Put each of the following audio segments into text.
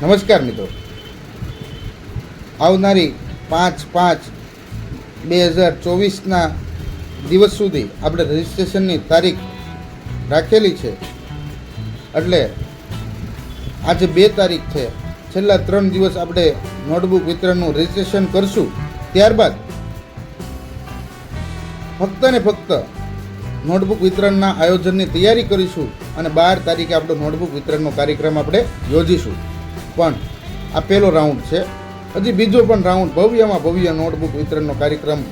નમસ્કાર મિત્રો. આવનારી પાંચ પાંચ બે હજાર ચોવીસના દિવસ સુધી આપણે રજિસ્ટ્રેશનની તારીખ રાખેલી છે. એટલે આજે બે તારીખ છે. છેલ્લા ત્રણ દિવસ આપણે નોટબુક વિતરણનું રજિસ્ટ્રેશન કરશું. ત્યારબાદ ફક્ત ને ફક્ત નોટબુક વિતરણના આયોજનની તૈયારી કરીશું અને બાર તારીખે આપણો નોટબુક વિતરણનો કાર્યક્રમ આપણે યોજીશું. પણ આ પહેલો રાઉન્ડ છે. હજી બીજો પણ રાઉન્ડ ભવ્યમાં ભવ્ય નોટબુક વિતરણનો કાર્યક્રમ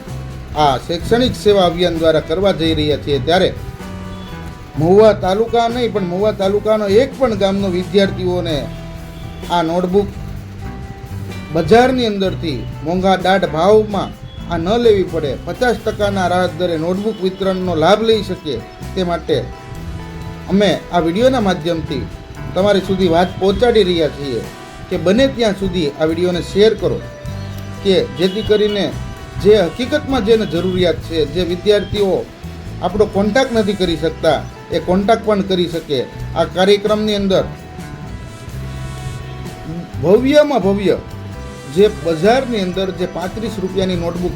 આ શૈક્ષણિક સેવા અભિયાન દ્વારા કરવા જઈ રહ્યા છીએ ત્યારે મહુવા તાલુકા નહીં, પણ મહુવા તાલુકાનો એક પણ ગામનો વિદ્યાર્થીઓને આ નોટબુક બજારની અંદરથી મોંઘા દાઢ ભાવમાં આ ન લેવી પડે. પચાસ ટકાના રાહત દરે નોટબુક વિતરણનો લાભ લઈ શકીએ તે માટે અમે આ વિડીયોના માધ્યમથી તમારી સુધી વાત પહોંચાડી રહ્યા છીએ કે બને ત્યાં સુધી આ વિડીયોને શેર કરો કે જેથી કરીને જે હકીકતમાં જેને જરૂરિયાત છે, જે વિદ્યાર્થીઓ આપણો કોન્ટેક્ટ નથી કરી શકતા, એ કોન્ટેક્ટ પણ કરી શકે. આ કાર્યક્રમની અંદર ભવ્યમાં ભવ્ય જે બજારની અંદર જે પાંત્રીસ રૂપિયાની નોટબુક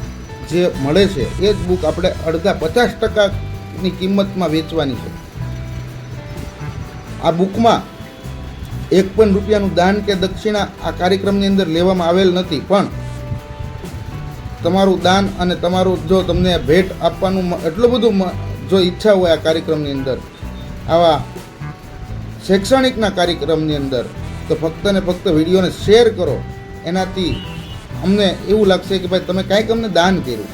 જે મળે છે, એ જ બુક આપણે અડધા પચાસ ટકાની કિંમતમાં વેચવાની છે. આ બુકમાં એક પણ રૂપિયાનું દાન કે દક્ષિણા આ કાર્યક્રમની અંદર લેવામાં આવેલ નથી. પણ તમારું દાન અને તમારું જો તમને ભેટ આપવાનું એટલું બધું જો ઈચ્છા હોય આ કાર્યક્રમની અંદર, આવા શૈક્ષણિકના કાર્યક્રમની અંદર, તો ફક્ત ને ફક્ત વિડીયોને શેર કરો. એનાથી અમને એવું લાગશે કે ભાઈ તમે કાંઈક અમને દાન કર્યું.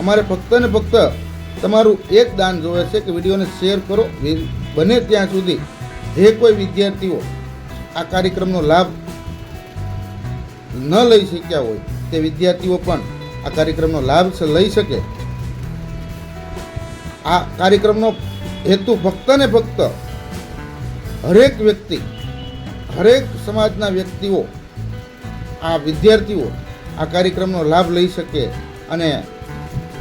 અમારે ફક્ત ને ફક્ત તમારું એક દાન જોવે છે કે વિડીયોને શેર કરો. બને ત્યાં સુધી જે કોઈ વિદ્યાર્થીઓ આ કાર્યક્રમનો લાભ ન લઈ શક્યા હોય તે વિદ્યાર્થીઓ પણ આ કાર્યક્રમનો લાભ લઈ શકે. આ કાર્યક્રમનો હેતુ ફક્ત ને ફક્ત હરેક વ્યક્તિ, હરેક સમાજના વ્યક્તિઓ, આ વિદ્યાર્થીઓ આ કાર્યક્રમનો લાભ લઈ શકે અને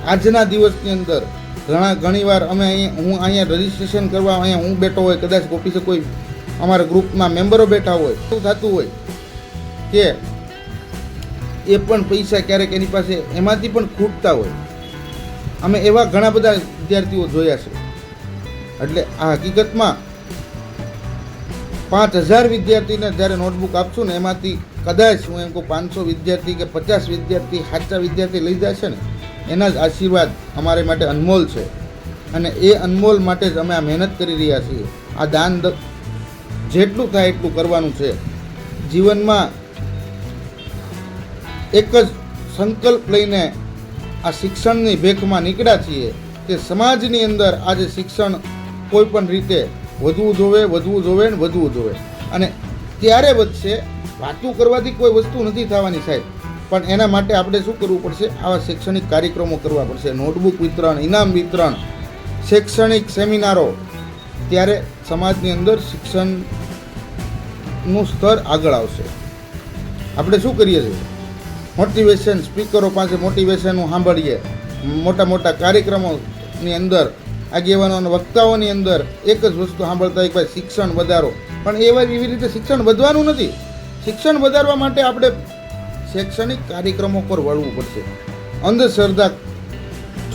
આજના દિવસની અંદર ઘણા ઘણીવાર અમે અહીંયા હું અહીંયા રજીસ્ટ્રેશન કરવા અહીંયા હું બેઠો હોય, કદાચ ઓફિસે કોઈ અમારા ગ્રુપમાં મેમ્બરો બેઠા હોય શું થતું હોય કે એ પણ પૈસા ક્યારેક એની પાસે એમાંથી પણ ખૂટતા હોય. અમે એવા ઘણા બધા વિદ્યાર્થીઓ જોયા છે. એટલે આ હકીકતમાં પાંચ હજાર વિદ્યાર્થીને જ્યારે નોટબુક આપશું ને એમાંથી કદાચ હું એમ કહું પાંચસો વિદ્યાર્થી કે પચાસ વિદ્યાર્થી સાચા વિદ્યાર્થી લઈ જાય છે ને, એના જ આશીર્વાદ અમારે માટે અનમોલ છે. અને એ અનમોલ માટે જ અમે આ મહેનત કરી રહ્યા છીએ. આ દાન જેટલું થાય એટલું કરવાનું છે. જીવનમાં એક જ સંકલ્પ લઈને આ શિક્ષણની ભેખમાં નીકળ્યા છીએ કે સમાજની અંદર આજે શિક્ષણ કોઈ પણ રીતે વધવું જોવે વધવું જોવે ને વધવું જોવે. અને ત્યારે વધશે, વાતું કરવાથી કોઈ વસ્તુ નથી થવાની સાહેબ. પણ એના માટે આપણે શું કરવું પડશે? આવા શૈક્ષણિક કાર્યક્રમો કરવા પડશે. નોટબુક વિતરણ, ઇનામ વિતરણ, શૈક્ષણિક સેમિનારો ત્યારે સમાજની અંદર શિક્ષણનું સ્તર આગળ આવશે. આપણે શું કરીએ છીએ? મોટિવેશન સ્પીકરો પાસે મોટિવેશન સાંભળીએ. મોટા મોટા કાર્યક્રમોની અંદર, આગેવાનો અને વક્તાઓની અંદર એક જ વસ્તુ સાંભળતા હોય ભાઈ શિક્ષણ વધારો. પણ એવા એવી રીતે શિક્ષણ વધવાનું નથી. શિક્ષણ વધારવા માટે આપણે શૈક્ષણિક કાર્યક્રમો પર વળવું પડશે. અંધશ્રદ્ધા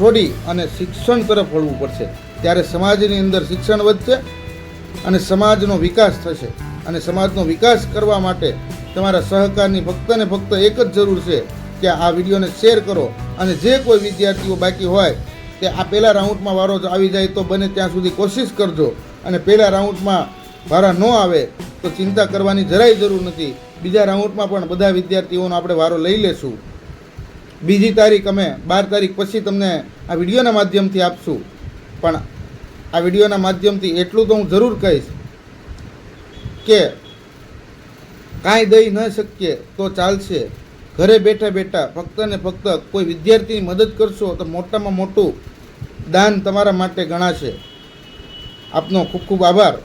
છોડી અને શિક્ષણ તરફ વળવું પડશે. ત્યારે સમાજની અંદર શિક્ષણ વધશે અને સમાજનો વિકાસ થશે. અને સમાજનો વિકાસ કરવા માટે તમારા સહકારની ફક્ત ને ફક્ત એક જ જરૂર છે કે આ વિડીયોને શેર કરો. અને જે કોઈ વિદ્યાર્થીઓ બાકી હોય તે આ પહેલા રાઉન્ડમાં વારો આવી જાય તો બને ત્યાં સુધી કોશિશ કરજો. અને પહેલા રાઉન્ડમાં વારા ન આવે તો ચિંતા કરવાની જરાય જરૂર નથી. બીજા રાઉન્ડમાં પણ બધા વિદ્યાર્થીઓનો આપણે વારો લઈ લેશું. બીજી તારીખ અમે બાર તારીખ પછી તમને આ વિડીયોના માધ્યમથી આપશું. પણ આ વિડીયોના માધ્યમથી એટલું તો હું જરૂર કહીશ કે કાંઈ દઈ ન શકીએ તો ચાલશે. ઘરે બેઠા બેઠા ફક્ત ને ફક્ત કોઈ વિદ્યાર્થીની મદદ કરશો તો મોટામાં મોટું દાન તમારા માટે ગણાશે. આપનો ખૂબ ખૂબ આભાર.